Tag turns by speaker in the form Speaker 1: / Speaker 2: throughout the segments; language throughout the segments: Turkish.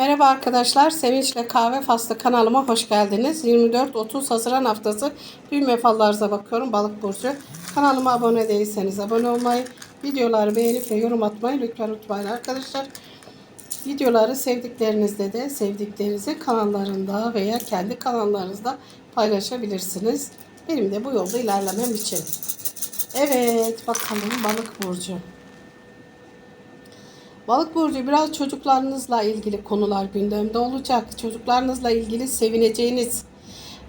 Speaker 1: Merhaba arkadaşlar, Sevinçle Kahve Faslı kanalıma hoş geldiniz. 24-30 Haziran haftası büyüme fallarınıza bakıyorum balık burcu. Kanalıma abone değilseniz abone olmayı, videoları beğenip ve yorum atmayı lütfen unutmayın arkadaşlar. Videoları sevdiklerinizle de sevdiklerinizi kanallarında veya kendi kanallarınızda paylaşabilirsiniz. Benim de bu yolda ilerlemem için. Evet bakalım balık burcu. Balık burcu biraz çocuklarınızla ilgili konular gündemde olacak. Çocuklarınızla ilgili sevineceğiniz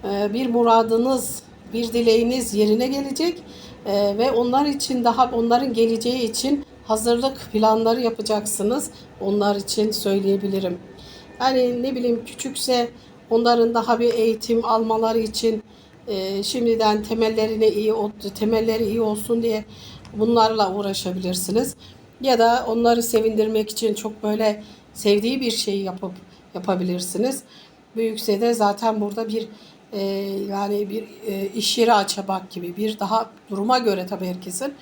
Speaker 1: e, bir muradınız, bir dileğiniz yerine gelecek E, ve onlar için daha onların geleceği için hazırlık planları yapacaksınız. Onlar için söyleyebilirim. Yani ne bileyim küçükse onların daha bir eğitim almaları için e, şimdiden temellerine iyi temelleri iyi olsun diye bunlarla uğraşabilirsiniz ya da onları sevindirmek için çok böyle sevdiği bir şeyi yapıp yapabilirsiniz. Büyükse de zaten burada bir e, yani bir e, iş yeri açamak gibi bir daha duruma göre tabii herkesin.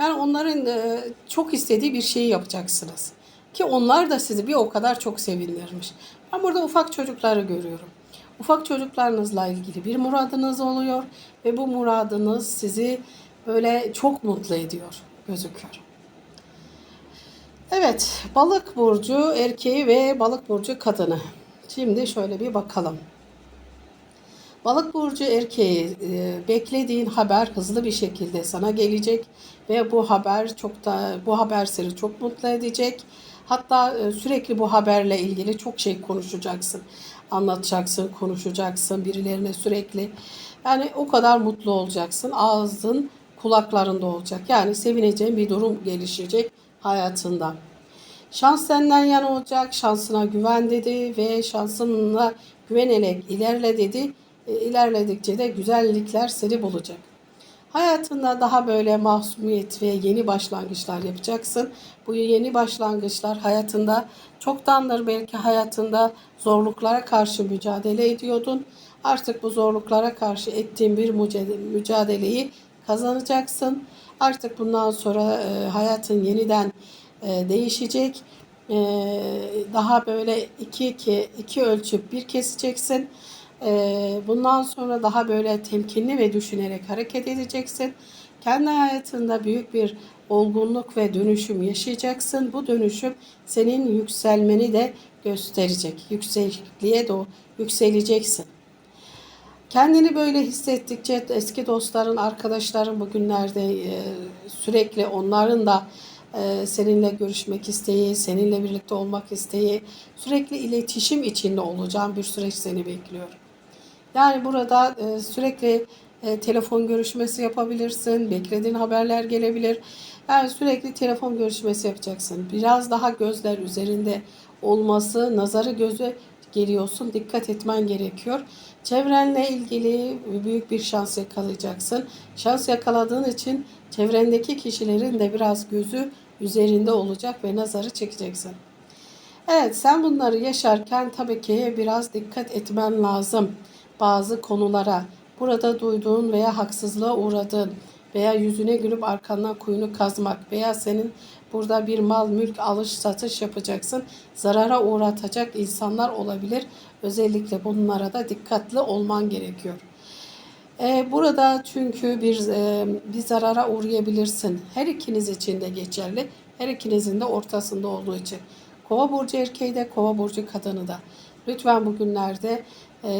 Speaker 1: Yani onların e, çok istediği bir şeyi yapacaksınız. Ki onlar da sizi bir o kadar çok sevindirmiş. Ben burada ufak çocukları görüyorum. Ufak çocuklarınızla ilgili bir muradınız oluyor ve bu muradınız sizi böyle çok mutlu ediyor gözüküyor. Evet, balık burcu erkeği ve balık burcu kadını. Şimdi şöyle bir bakalım. Balık burcu erkeği e, beklediğin haber hızlı bir şekilde sana gelecek ve bu haber çok da bu haber seni çok mutlu edecek. Hatta e, sürekli bu haberle ilgili çok şey konuşacaksın. Anlatacaksın, konuşacaksın birilerine sürekli. Yani o kadar mutlu olacaksın. Ağzın kulaklarında olacak. Yani sevineceğin bir durum gelişecek hayatında. Şans senden yana olacak, şansına güven dedi ve şansına güvenerek ilerle dedi. E, ilerledikçe de güzellikler seni bulacak. Hayatında daha böyle masumiyet ve yeni başlangıçlar yapacaksın. Bu yeni başlangıçlar hayatında çoktandır belki hayatında zorluklara karşı mücadele ediyordun. Artık bu zorluklara karşı ettiğin bir mücadeleyi kazanacaksın. Artık bundan sonra e, hayatın yeniden e, değişecek. E, daha böyle iki, iki, iki ölçüp bir keseceksin. Bundan sonra daha böyle temkinli ve düşünerek hareket edeceksin. Kendi hayatında büyük bir olgunluk ve dönüşüm yaşayacaksın. Bu dönüşüm senin yükselmeni de gösterecek. Yüksekliğe doğru yükseleceksin. Kendini böyle hissettikçe eski dostların, arkadaşların bugünlerde e, sürekli onların da e, seninle görüşmek isteği, seninle birlikte olmak isteği, sürekli iletişim içinde olacağın bir süreç seni bekliyor. Yani burada e, sürekli telefon görüşmesi yapabilirsin, beklediğin haberler gelebilir. Yani sürekli telefon görüşmesi yapacaksın. Biraz daha gözler üzerinde olması, nazarı göze geliyorsun. Dikkat etmen gerekiyor. Çevrenle ilgili büyük bir şans yakalayacaksın. Şans yakaladığın için çevrendeki kişilerin de biraz gözü üzerinde olacak ve nazarı çekeceksin. Evet sen bunları yaşarken tabii ki biraz dikkat etmen lazım bazı konulara. Burada duyduğun veya haksızlığa uğradığın veya yüzüne gülüp arkandan kuyunu kazmak veya senin burada bir mal mülk alış satış yapacaksın. Zarara uğratacak insanlar olabilir. Özellikle bunlara da dikkatli olman gerekiyor. Ee, burada çünkü bir e, bir zarara uğrayabilirsin. Her ikiniz için de geçerli. Her ikinizin de ortasında olduğu için. Kova burcu erkeği de, kova burcu kadını da. Lütfen bugünlerde e,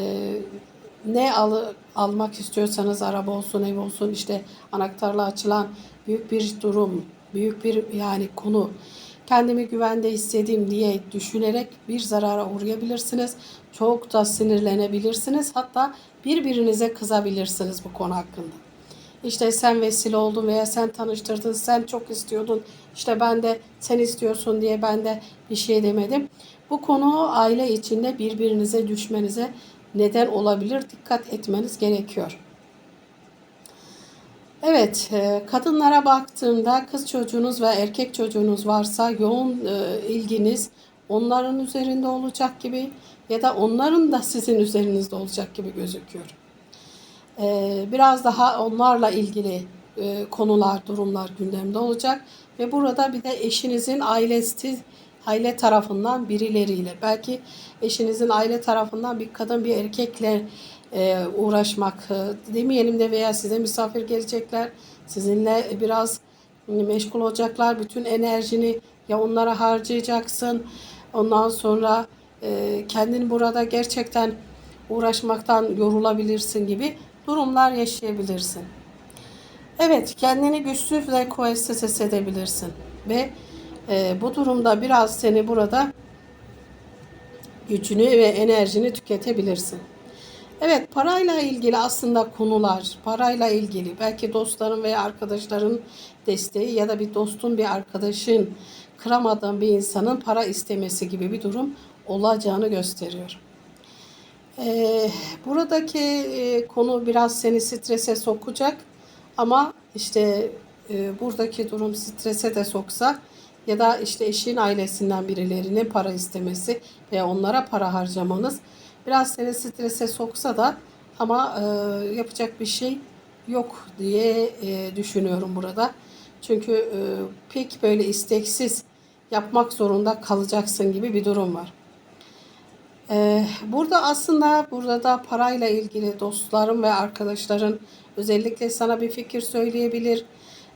Speaker 1: ne al, almak istiyorsanız araba olsun, ev olsun işte anahtarla açılan büyük bir durum, büyük bir yani konu kendimi güvende hissedeyim diye düşünerek bir zarara uğrayabilirsiniz. Çok da sinirlenebilirsiniz. Hatta birbirinize kızabilirsiniz bu konu hakkında. İşte sen vesile oldun veya sen tanıştırdın, sen çok istiyordun. İşte ben de sen istiyorsun diye ben de bir şey demedim. Bu konu aile içinde birbirinize düşmenize neden olabilir. Dikkat etmeniz gerekiyor. Evet, e, kadınlara baktığımda kız çocuğunuz ve erkek çocuğunuz varsa yoğun e, ilginiz onların üzerinde olacak gibi ya da onların da sizin üzerinizde olacak gibi gözüküyor. E, biraz daha onlarla ilgili konular, durumlar gündemde olacak ve burada bir de eşinizin ailesi aile tarafından birileriyle belki eşinizin aile tarafından bir kadın bir erkekle e, uğraşmak e, demeyelim de veya size misafir gelecekler sizinle biraz meşgul olacaklar bütün enerjini ya onlara harcayacaksın ondan sonra e, kendini burada gerçekten uğraşmaktan yorulabilirsin gibi durumlar yaşayabilirsin. Evet, kendini güçsüz ve kuvvetsiz hissedebilirsin. Ve e, bu durumda biraz seni burada gücünü ve enerjini tüketebilirsin. Evet, parayla ilgili aslında konular, parayla ilgili belki dostların veya arkadaşların desteği ya da bir dostun bir arkadaşın kıramadığın bir insanın para istemesi gibi bir durum olacağını gösteriyor. Ee, buradaki e, konu biraz seni strese sokacak ama işte e, buradaki durum strese de soksa ya da işte eşin ailesinden birilerine para istemesi veya onlara para harcamanız biraz seni strese soksa da ama e, yapacak bir şey yok diye e, düşünüyorum burada. Çünkü e, pek böyle isteksiz yapmak zorunda kalacaksın gibi bir durum var. Ee, burada aslında burada da parayla ilgili dostların ve arkadaşların özellikle sana bir fikir söyleyebilir.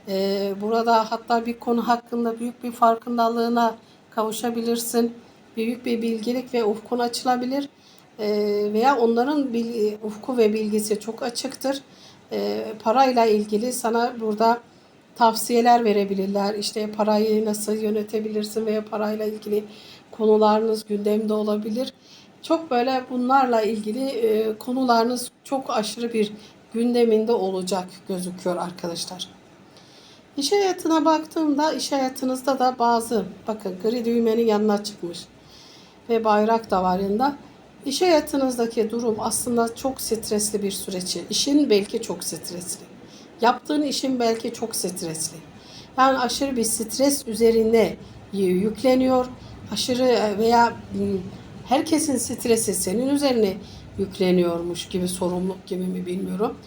Speaker 1: Ee, burada hatta bir konu hakkında büyük bir farkındalığına kavuşabilirsin. Büyük bir bilgilik ve ufkun açılabilir. Ee, veya onların ufku ve bilgisi çok açıktır. Ee, parayla ilgili sana burada tavsiyeler verebilirler. İşte parayı nasıl yönetebilirsin veya parayla ilgili konularınız gündemde olabilir. Çok böyle bunlarla ilgili e, konularınız çok aşırı bir gündeminde olacak gözüküyor arkadaşlar. İş hayatına baktığımda iş hayatınızda da bazı bakın gri düğmenin yanına çıkmış ve bayrak da var yanında. İş hayatınızdaki durum aslında çok stresli bir süreç. İşin belki çok stresli. Yaptığın işin belki çok stresli. Yani aşırı bir stres üzerine yükleniyor. Aşırı veya herkesin stresi senin üzerine yükleniyormuş gibi sorumluluk gibi mi bilmiyorum.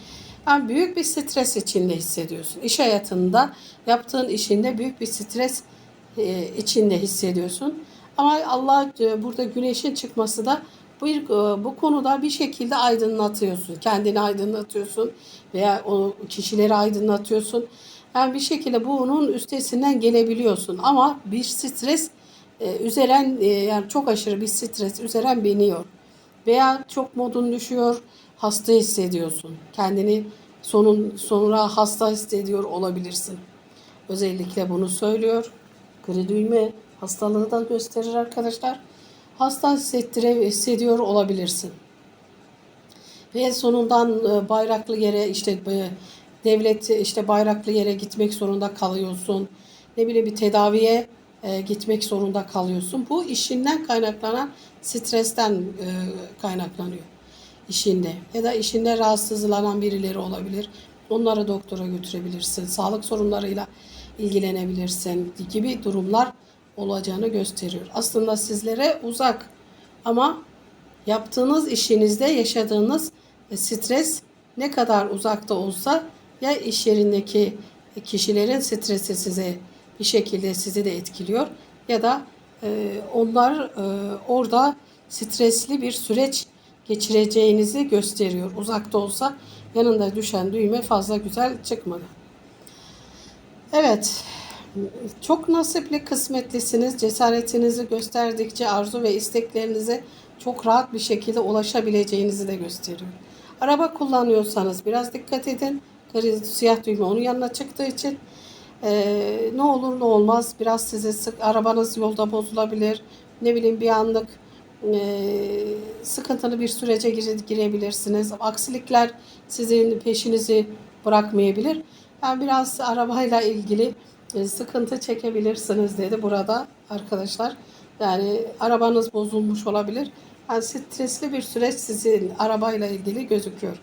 Speaker 1: Yani büyük bir stres içinde hissediyorsun. İş hayatında yaptığın işinde büyük bir stres e, içinde hissediyorsun. Ama Allah e, burada güneşin çıkması da bu, e, bu konuda bir şekilde aydınlatıyorsun. Kendini aydınlatıyorsun veya o kişileri aydınlatıyorsun. Yani bir şekilde bunun üstesinden gelebiliyorsun. Ama bir stres e, üzeren yani çok aşırı bir stres üzeren biniyor. Veya çok modun düşüyor, hasta hissediyorsun. Kendini sonun sonra hasta hissediyor olabilirsin. Özellikle bunu söylüyor. Gri düğme hastalığı da gösterir arkadaşlar. Hasta hissettire, hissediyor olabilirsin. Ve sonundan e, bayraklı yere işte e, devlet işte bayraklı yere gitmek zorunda kalıyorsun. Ne bileyim bir tedaviye e, gitmek zorunda kalıyorsun. Bu işinden kaynaklanan stresten kaynaklanıyor işinde. Ya da işinde rahatsızlanan birileri olabilir. Onları doktora götürebilirsin. Sağlık sorunlarıyla ilgilenebilirsin gibi durumlar olacağını gösteriyor. Aslında sizlere uzak ama yaptığınız işinizde yaşadığınız stres ne kadar uzakta olsa ya iş yerindeki kişilerin stresi size bir şekilde sizi de etkiliyor ya da e, onlar e, orada stresli bir süreç geçireceğinizi gösteriyor. Uzakta olsa yanında düşen düğme fazla güzel çıkmadı. Evet, çok nasipli, kısmetlisiniz. Cesaretinizi gösterdikçe arzu ve isteklerinize çok rahat bir şekilde ulaşabileceğinizi de gösteriyor. Araba kullanıyorsanız biraz dikkat edin. Kırmızı siyah düğme onun yanına çıktığı için ee, ne olur ne olmaz biraz size sık arabanız yolda bozulabilir. Ne bileyim bir anlık sıkıntılı bir sürece gire, girebilirsiniz. Aksilikler sizin peşinizi bırakmayabilir. Yani biraz arabayla ilgili e, sıkıntı çekebilirsiniz dedi burada arkadaşlar. Yani arabanız bozulmuş olabilir. Yani stresli bir süreç sizin arabayla ilgili gözüküyor.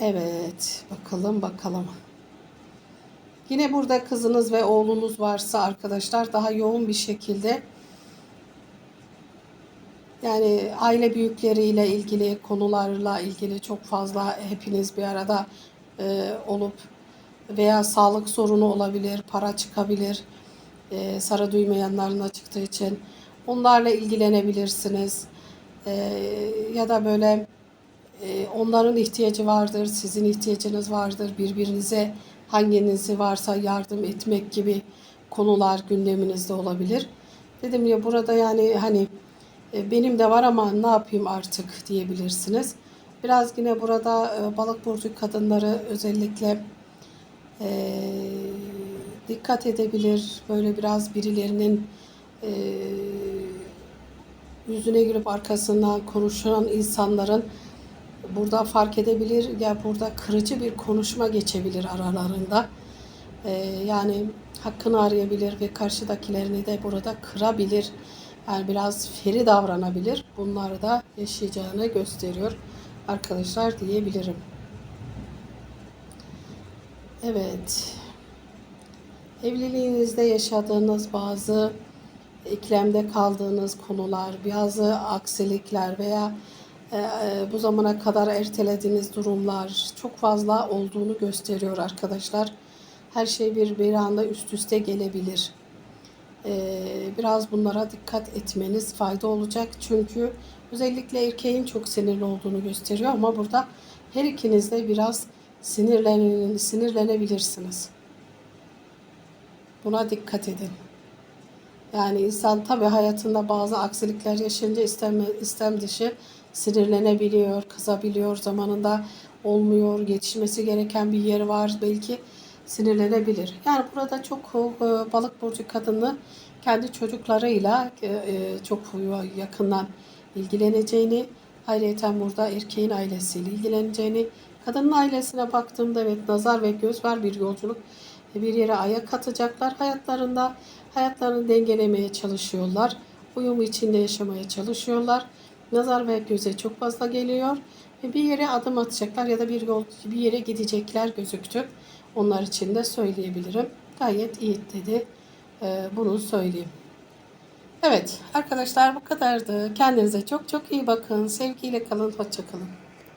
Speaker 1: Evet, bakalım bakalım. Yine burada kızınız ve oğlunuz varsa arkadaşlar daha yoğun bir şekilde yani aile büyükleriyle ilgili konularla ilgili çok fazla hepiniz bir arada e, olup veya sağlık sorunu olabilir, para çıkabilir. e, sarı düğme yanlarına çıktığı için onlarla ilgilenebilirsiniz. E, ya da böyle e, onların ihtiyacı vardır, sizin ihtiyacınız vardır. Birbirinize hanginizi varsa yardım etmek gibi konular gündeminizde olabilir. Dedim ya burada yani hani benim de var ama ne yapayım artık diyebilirsiniz. Biraz yine burada e, balık burcu kadınları özellikle e, dikkat edebilir. Böyle biraz birilerinin e, yüzüne gülüp arkasından konuşan insanların burada fark edebilir ya burada kırıcı bir konuşma geçebilir aralarında. Ee, yani hakkını arayabilir ve karşıdakilerini de burada kırabilir. Yani biraz feri davranabilir. Bunları da yaşayacağını gösteriyor arkadaşlar diyebilirim. Evet. Evliliğinizde yaşadığınız bazı ikilemde kaldığınız konular, bazı aksilikler veya e, e, bu zamana kadar ertelediğiniz durumlar çok fazla olduğunu gösteriyor arkadaşlar. Her şey bir bir anda üst üste gelebilir. E, biraz bunlara dikkat etmeniz fayda olacak. Çünkü özellikle erkeğin çok sinirli olduğunu gösteriyor ama burada her ikiniz de biraz sinirlen, sinirlenebilirsiniz. Buna dikkat edin. Yani insan tabii hayatında bazı aksilikler yaşayınca istem, istem dışı sinirlenebiliyor, kızabiliyor, zamanında olmuyor, yetişmesi gereken bir yer var belki sinirlenebilir. Yani burada çok e, balık burcu kadını kendi çocuklarıyla e, e, çok yakından ilgileneceğini, ayrıca burada erkeğin ailesiyle ilgileneceğini, kadının ailesine baktığımda evet nazar ve göz var bir yolculuk bir yere ayak atacaklar hayatlarında. Hayatlarını dengelemeye çalışıyorlar uyum içinde yaşamaya çalışıyorlar. Nazar ve göze çok fazla geliyor bir yere adım atacaklar ya da bir yol bir yere gidecekler gözüktü onlar için de söyleyebilirim. Gayet iyi dedi. Ee, bunu söyleyeyim. Evet arkadaşlar bu kadardı. Kendinize çok çok iyi bakın. Sevgiyle kalın hoşça kalın